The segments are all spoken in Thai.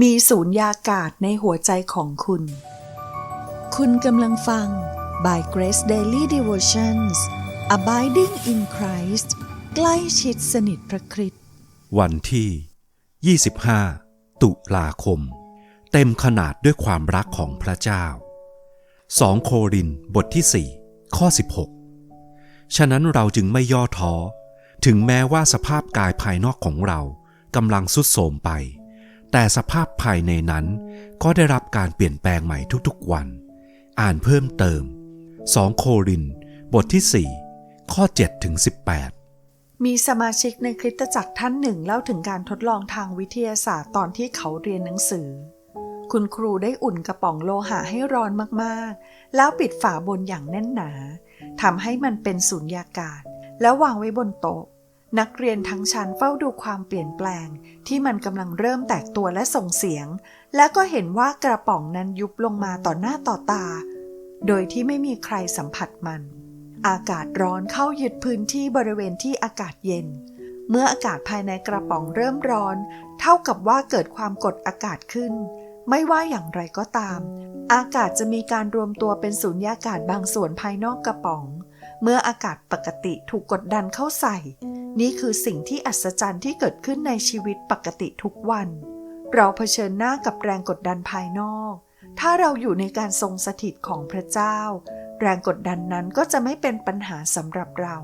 มีศูนยากาศในหัวใจของคุณ คุณกำลังฟัง by Grace Daily Devotions Abiding in Christ ใกล้ชิดสนิทพระคริสต์วันที่ 25 ตุลาคม เต็มขนาดด้วยความรักของพระเจ้า 2 โครินบทที่ 4 ข้อ 16 ฉะนั้นเราจึงไม่ย่อท้อ ถึงแม้ว่าสภาพกายภายนอกของเรากำลังสุดโทรมไป แต่สภาพภายในนั้นก็ได้รับการเปลี่ยนแปลงใหม่ทุกๆวัน อ่านเพิ่มเติม 2 โคริน บทที่ 4 ข้อ7ถึง18 มีสมาชิกในคริสตจักรท่านหนึ่งเล่าถึงการทดลองทางวิทยาศาสตร์ตอนที่เขาเรียนหนังสือ คุณครูได้อุ่นกระป๋องโลหะให้ร้อนมากๆ แล้วปิดฝาบนอย่างแน่นหนาทำให้มันเป็นสุญญากาศ แล้ววางไว้บนโต๊ะ นักเรียนทั้งชั้นเฝ้าดูความเปลี่ยนแปลง ที่มันกำลังเริ่มแตกตัวและส่งเสียง และก็เห็นว่ากระป๋องนั้นยุบลงมาต่อหน้าต่อตา โดยที่ไม่มีใครสัมผัสมัน อากาศร้อนเข้ายึดพื้นที่บริเวณที่อากาศเย็น เมื่ออากาศภายในกระป๋องเริ่มร้อน เท่ากับว่าเกิดความกดอากาศขึ้น ไม่ว่าอย่างไรก็ตาม อากาศจะมีการรวมตัวเป็นสูญญากาศบางส่วนภายนอกกระป๋อง เมื่ออากาศปกติถูกกดดันเข้าใส่ นี่คือสิ่งที่อัศจรรย์ที่เกิดขึ้นในชีวิตปกติทุกวัน เราเผชิญหน้ากับแรงกดดันภายนอก ถ้าเราอยู่ในการทรงสถิตของพระเจ้า แรงกดดันนั้นก็จะไม่เป็นปัญหาสำหรับเรา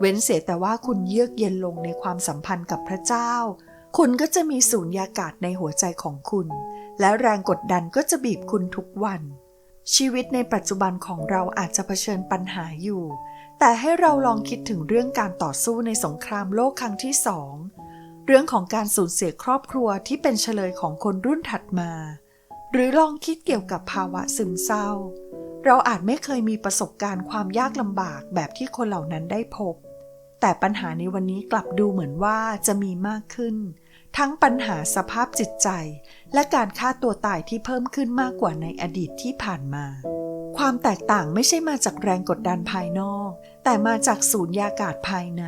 เว้นเสียแต่ว่าคุณเยือกเย็นลงในความสัมพันธ์กับพระเจ้า คุณก็จะมีสูญญากาศในหัวใจของคุณ และแรงกดดันก็จะบีบคุณทุกวันชีวิตในปัจจุบันของเราอาจจะเผชิญปัญหาอยู่ แต่ให้เราลองคิดถึงเรื่องการต่อสู้ในสงครามโลกครั้งที่สอง เรื่องของการสูญเสียครอบครัวที่เป็นเฉลยของคนรุ่นถัดมา หรือลองคิดเกี่ยวกับภาวะซึมเศร้า เราอาจไม่เคยมีประสบการณ์ความยากลำบากแบบที่คนเหล่านั้นได้พบ แต่ปัญหาในวันนี้กลับดูเหมือนว่าจะมีมากขึ้น ทั้งปัญหาสภาพจิตใจ และการฆ่าตัวตายที่เพิ่มขึ้นมากกว่าในอดีตที่ผ่านมา ความแตกต่างไม่ใช่มาจากแรงกดดันภายนอก แต่มาจากสูญญากาศภายใน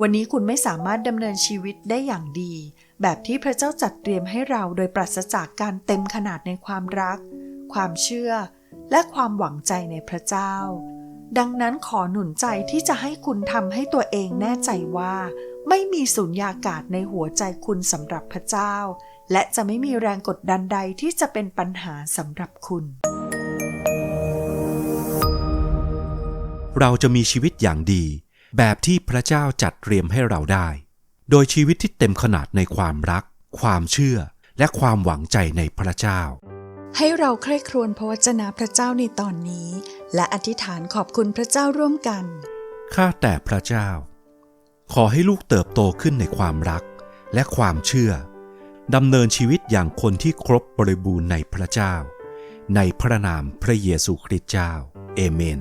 วันนี้คุณไม่สามารถดำเนินชีวิตได้อย่างดี แบบที่พระเจ้าจัดเตรียมให้เราโดยปราศจากการเต็มขนาดในความรัก ความเชื่อ และความหวังใจในพระเจ้า ดังนั้นขอหนุนใจที่จะให้คุณทำให้ตัวเองแน่ใจว่า ไม่มีสุญญากาศในหัวใจคุณสำหรับพระเจ้า และจะไม่มีแรงกดดันใดที่จะเป็นปัญหาสำหรับคุณ เราจะมีชีวิตอย่างดี แบบที่พระเจ้าจัดเตรียมให้เราได้ โดยชีวิตที่เต็มขนาดในความรัก ความเชื่อ และความหวังใจในพระเจ้า ให้เราใคร่ครวญพระวจนะพระเจ้าในตอนนี้ และอธิษฐานขอบคุณพระเจ้าร่วมกัน ข้าแต่พระเจ้า ขอให้ลูกเติบโตขึ้นในความรัก และความเชื่อดำเนินชีวิตอย่างคนที่ครบบริบูรณ์ในพระเจ้า ในพระนามพระเยซูคริสต์เจ้า เอเมน